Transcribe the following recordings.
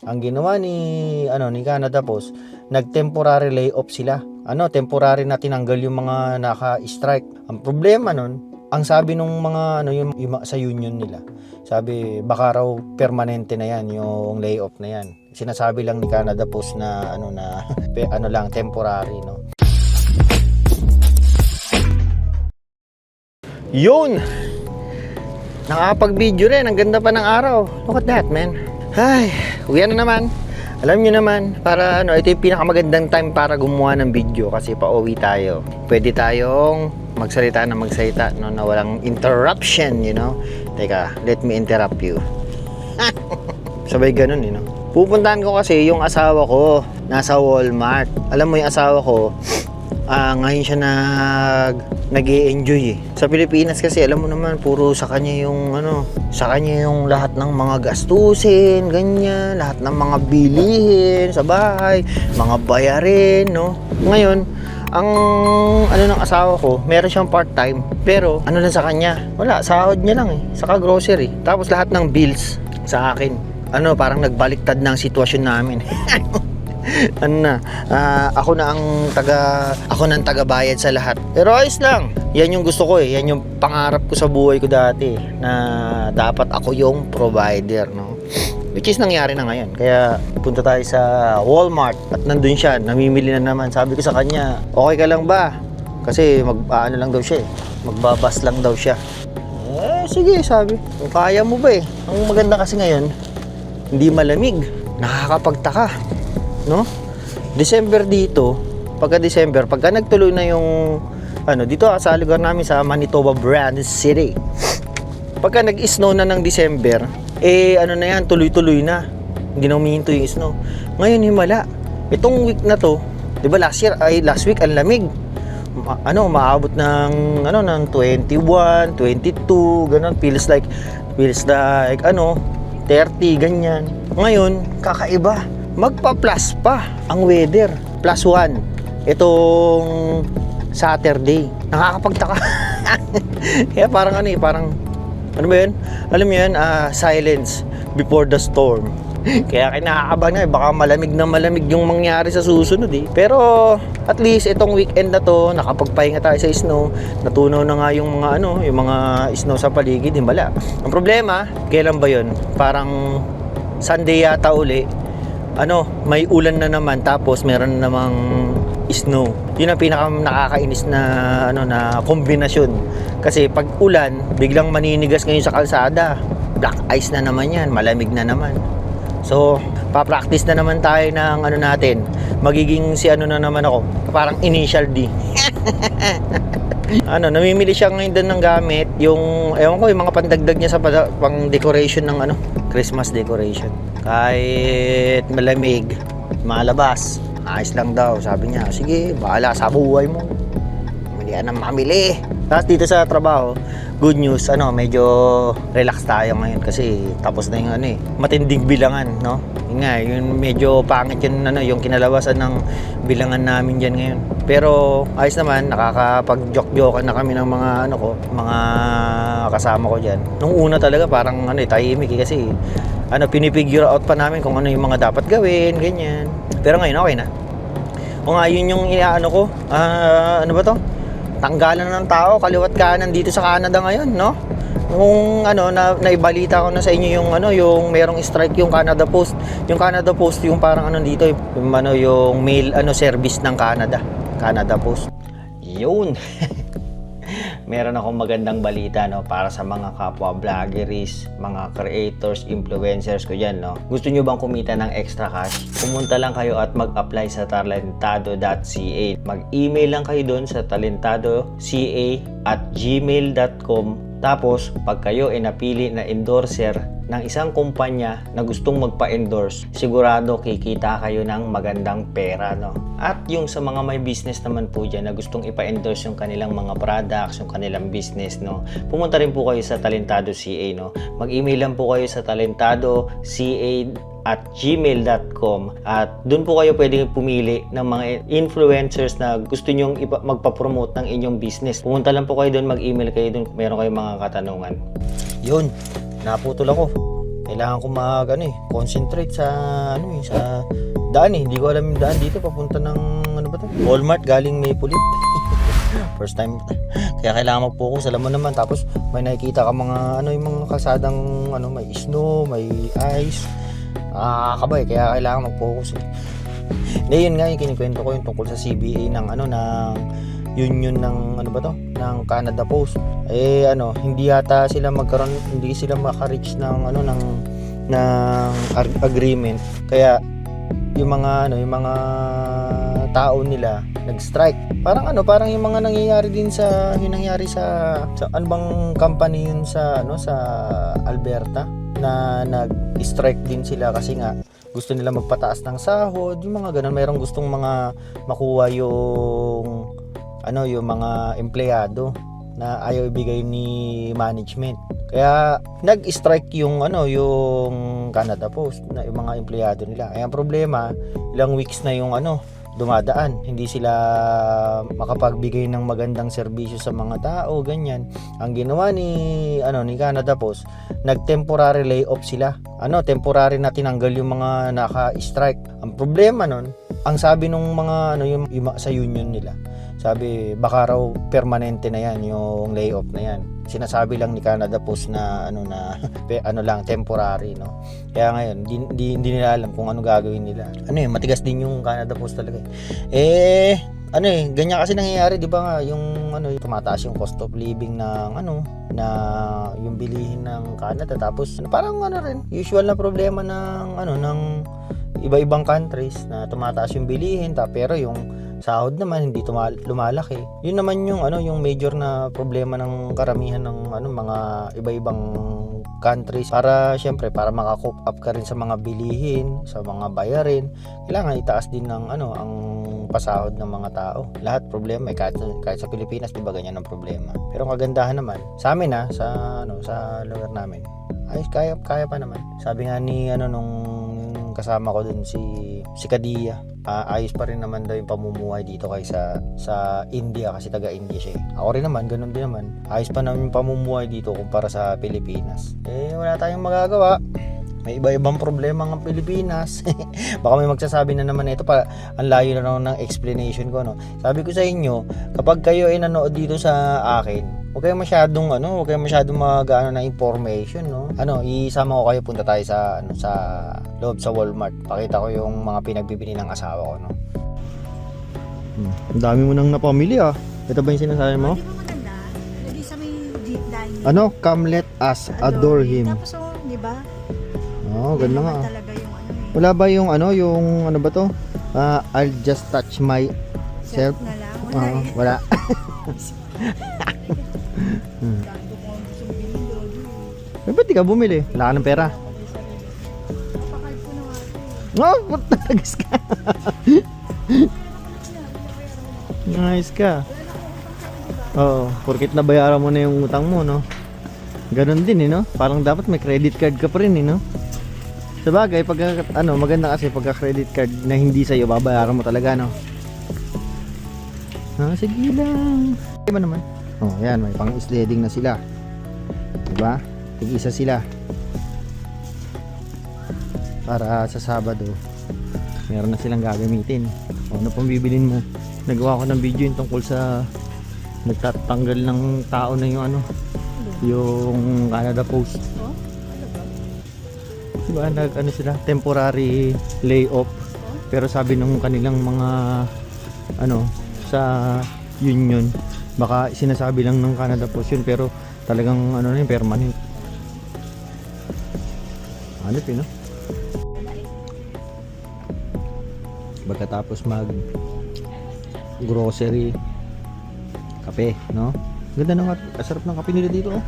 Ang ginawa ni ano ni Canada Post, nag-temporary layoff sila. Ano, temporary na tinanggal yung mga naka-strike. Ang problema nun, ang sabi nung mga ano yung, yung sa union nila, sabi baka raw permanente na yan yung layoff na yan. Sinasabi lang ni Canada Post na ano na ano lang temporary no. Yun! Nakakapag-video rin. Ang ganda pa ng araw. Look at that, man. Ay, uwi na naman. Alam nyo naman, para ano, ito yung pinakamagandang time para gumawa ng video kasi pauwi tayo. Pwede tayong magsalita na magsalita no, na walang interruption, you know. Teka, let me interrupt you. Sabay ganun, you know. Pupuntahan ko kasi yung asawa ko nasa Walmart. Alam mo yung asawa ko, ah ngayon siya nag nag enjoy eh. Sa Pilipinas kasi alam mo naman puro sa kanya yung ano, sa kanya yung lahat ng mga gastusin, ganyan, lahat ng mga bilihin sa bahay, mga bayarin, no. Ngayon, ang ano ng asawa ko, meron siyang part-time, pero ano lang sa kanya, wala, sahod niya lang eh, saka grocery. Tapos lahat ng bills sa akin. Ano, parang nagbaliktad na ang sitwasyon namin. ano na, ah, ako na ang taga ako na ang tagabayad sa lahat. Pero ayos lang. Yan yung gusto ko eh. Yan yung pangarap ko sa buhay ko dati na dapat ako yung provider, no. Which is nangyari na ngayon. Kaya punta tayo sa Walmart at nandun siya, namimili na naman. Sabi ko sa kanya, okay ka lang ba? Kasi mag ano lang daw siya eh. Magbabas lang daw siya. Eh, sige, sabi. Kaya mo ba eh. Ang maganda kasi ngayon, hindi malamig. Nakakapagtaka no? December dito, pagka December, pagka nagtuloy na yung ano, dito ah, sa lugar namin sa Manitoba Brand City. Pagka nag-snow na ng December, eh ano na yan, tuloy-tuloy na. Hindi na humihinto yung snow. Ngayon himala. Itong week na to, 'di ba last year ay last week ang lamig. Ma- ano, maabot ng ano ng 21, 22, ganun feels like feels like ano 30 ganyan. Ngayon, kakaiba magpa-plus pa ang weather. Plus one. Itong Saturday. Nakakapagtaka. Kaya parang ano eh, parang ano ba yun? Alam mo yun, ah, silence before the storm. Kaya kinakabahan na eh, baka malamig na malamig yung mangyari sa susunod eh. Pero at least itong weekend na to, nakapagpahinga tayo sa snow, natunaw na nga yung mga ano, yung mga snow sa paligid, himala. Ang problema, kailan ba yun? Parang Sunday yata uli, ano, may ulan na naman tapos meron namang snow. Yun ang pinaka nakakainis na ano na kombinasyon. Kasi pag ulan, biglang maninigas ngayon sa kalsada. Black ice na naman 'yan, malamig na naman. So, pa-practice na naman tayo ng ano natin. Magiging si ano na naman ako, parang initial D. ano, namimili siya ngayon doon ng gamit, yung, ewan ko, yung mga pandagdag niya sa pang decoration ng ano, Christmas decoration. Kahit malamig, malabas, ayos lang daw. Sabi niya, sige, bahala sa buhay mo. Mamili ka ng mamili. Tapos dito sa trabaho, good news, ano, medyo relax tayo ngayon kasi tapos na yung ano eh, matinding bilangan, no? Yun nga, yun medyo pangit yun, ano, yung kinalabasan ng bilangan namin dyan ngayon. Pero ayos naman, nakakapag-joke-joke na kami ng mga ano ko, mga kasama ko dyan. Nung una talaga parang ano eh, tahimik eh, kasi ano, pinipigure out pa namin kung ano yung mga dapat gawin, ganyan. Pero ngayon, okay na. O nga, yun yung inaano ko. Ah, ano ba to? Tanggalan ng tao, kaliwat kanan dito sa Canada ngayon, no? Nung ano, na, naibalita ko na sa inyo yung ano, yung merong strike yung Canada Post. Yung Canada Post, yung parang ano dito, yung ano, yung mail ano service ng Canada. Canada Post. Yun. meron akong magandang balita no para sa mga kapwa vloggeries, mga creators, influencers ko diyan no. Gusto niyo bang kumita ng extra cash? Pumunta lang kayo at mag-apply sa talentado.ca. Mag-email lang kayo doon sa talentado.ca at gmail.com tapos, pag kayo ay napili na endorser ng isang kumpanya na gustong magpa-endorse, sigurado kikita kayo ng magandang pera, no? At yung sa mga may business naman po dyan na gustong ipa-endorse yung kanilang mga products, yung kanilang business, no? Pumunta rin po kayo sa Talentado CA, no? Mag-email lang po kayo sa Talentado CA at gmail.com at doon po kayo pwedeng pumili ng mga influencers na gusto nyong magpa-promote ng inyong business. Pumunta lang po kayo doon, mag-email kayo doon kung meron kayong mga katanungan. Yun, naputol ako. kailangan ko mag ano eh, concentrate sa ano eh, sa daan eh. Hindi ko alam yung daan dito papunta ng ano ba to? Walmart galing Maple Leaf. First time. Kaya kailangan mag-focus. Alam mo naman tapos may nakikita ka mga ano yung mga kasadang ano may snow, may ice. Nakakabay kaya kailangan mag-focus eh. Yun nga yung kinikwento ko yung tungkol sa CBA ng ano ng union ng ano ba to? Ng Canada Post. Eh ano hindi yata sila magkaroon hindi sila maka-reach ng ano ng ng ag- agreement. Kaya yung mga ano yung mga tao nila nag-strike. Parang ano parang yung mga nangyayari din sa yung nangyari sa, sa ano bang company yun sa ano sa Alberta? Na nag-strike din sila kasi nga gusto nila magpataas ng sahod yung mga ganun. Mayroong gustong mga makuha yung ano yung mga empleyado na ayaw ibigay ni management. Kaya nag-strike yung ano yung Canada Post na yung mga empleyado nila. Kaya ang problema, ilang weeks na yung ano dumadaan. Hindi sila makapagbigay ng magandang serbisyo sa mga tao, ganyan. Ang ginawa ni ano ni Canada Post, nag-temporary layoff sila. Ano, temporary na tinanggal yung mga naka-strike. Ang problema nun, ang sabi nung mga ano yung, yung sa union nila, sabi baka raw permanente na yan yung layoff na yan. Sinasabi lang ni Canada Post na ano na ano lang temporary no? Kaya ngayon di, di, hindi nila alam kung ano gagawin nila. Ano eh matigas din yung Canada Post talaga eh. Ano eh ganyan kasi nangyayari di ba nga yung ano yung tumataas yung cost of living ng ano na yung bilihin ng Canada tapos parang ano rin usual na problema ng ano ng iba-ibang countries na tumataas yung bilihin ta pero yung sahod naman hindi tumal- lumalaki. Yun naman yung ano yung major na problema ng karamihan ng ano mga iba-ibang countries para syempre para maka-cope up ka rin sa mga bilihin, sa mga bayarin, kailangan itaas din ng ano ang pasahod ng mga tao. Lahat problema eh, kahit, kahit sa Pilipinas di ba ganyan ang problema. Pero ang kagandahan naman sa amin ha, sa ano sa lugar namin. Ay kaya kaya pa naman. Sabi nga ni ano nung kasama ko dun si si Kadia ah, ayos pa rin naman daw yung pamumuhay dito kaysa sa India kasi taga India siya eh. Ako rin naman, ganun din naman. Ayos pa naman yung pamumuhay dito kumpara sa Pilipinas. Eh, wala tayong magagawa. May iba-ibang problema ng Pilipinas. Baka may magsasabi na naman ito pa, ang layo na naman ng explanation ko. No? Sabi ko sa inyo, kapag kayo ay nanood dito sa akin, huwag kayo masyadong ano, huwag kayo masyadong mag ano, na information, no. Ano, isama ko kayo punta tayo sa ano sa loob sa Walmart. Pakita ko yung mga pinagbibili ng asawa ko, no. Hmm. Ang dami mo nang napamili ah. Ito ba yung sinasabi mo? Di ba maganda? Lagi sa may dining. Ano? Come let us adore him. Tapos oh, di ba? Oh, ganda nga. Ah. talaga yung ano eh. Wala ba yung ano, yung ano ba to? Ah, I'll just touch my self. Na lang. Wala Ah, eh. wala. Doon. Eh, ba't di ka bumili? Wala ka ng pera. No, ba't natagis ka? nice ka. Oo, porkit nabayaran mo na yung utang mo, no? Ganon din, eh, no? Parang dapat may credit card ka pa rin, eh, no? Sa bagay, pag, ano, maganda kasi pagka credit card na hindi sa'yo, babayaran mo talaga, no? Ah, sige lang. Diba naman? Oh, yan, may pang sledding na sila. Diba? Tig-isa sila. Para sa Sabado, meron na silang gagamitin. O, ano pang bibilin mo? Nagawa ko ng video yung tungkol sa nagtatanggal ng tao na yung ano, yung Canada Post. Diba, nag, ano sila, temporary layoff. Pero sabi nung kanilang mga, ano, sa union, baka sinasabi lang ng Canada Post yun, pero talagang, ano na yun, permanent. Ano no? Pagkatapos mag grocery, kape, no? Ganda ng. Kasarap ng kape nila dito, oh.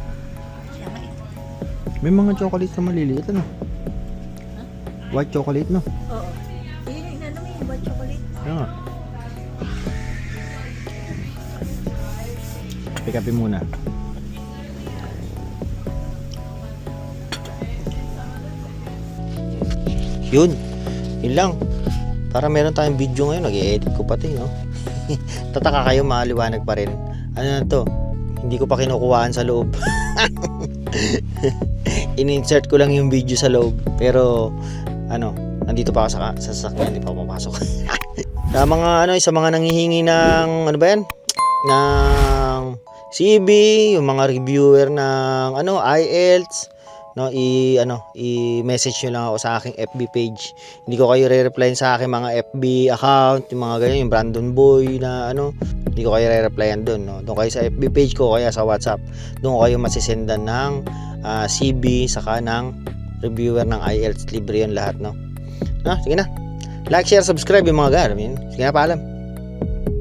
May mga chocolates na maliliit, ano? White chocolate, no? Oo. Yun yung inano yung white chocolate. Kaya nga. Kape-kape muna. Yun. Yun lang. Para meron tayong video ngayon, nag-edit ko pati, no? Tataka kayo, maliwanag pa rin. Ano na to? Hindi ko pa kinukuhaan sa loob. in-insert ko lang yung video sa loob. Pero, ano, nandito pa ako sa, sa sasakyan, hindi pa ako papasok. sa mga, ano, sa mga nangihingi ng, ano ba yan? Ng CB, yung mga reviewer ng, ano, IELTS, no i ano i-message nyo lang ako sa aking FB page hindi ko kayo re-replyan sa aking mga FB account yung mga ganyan yung Brandon Boy na ano hindi ko kayo re-replyan doon no doon kayo sa FB page ko kaya sa WhatsApp doon kayo masisendan ng ah, CB saka ng reviewer ng IELTS libre yun lahat no? No sige na. Like share subscribe yung mga gar sige na paalam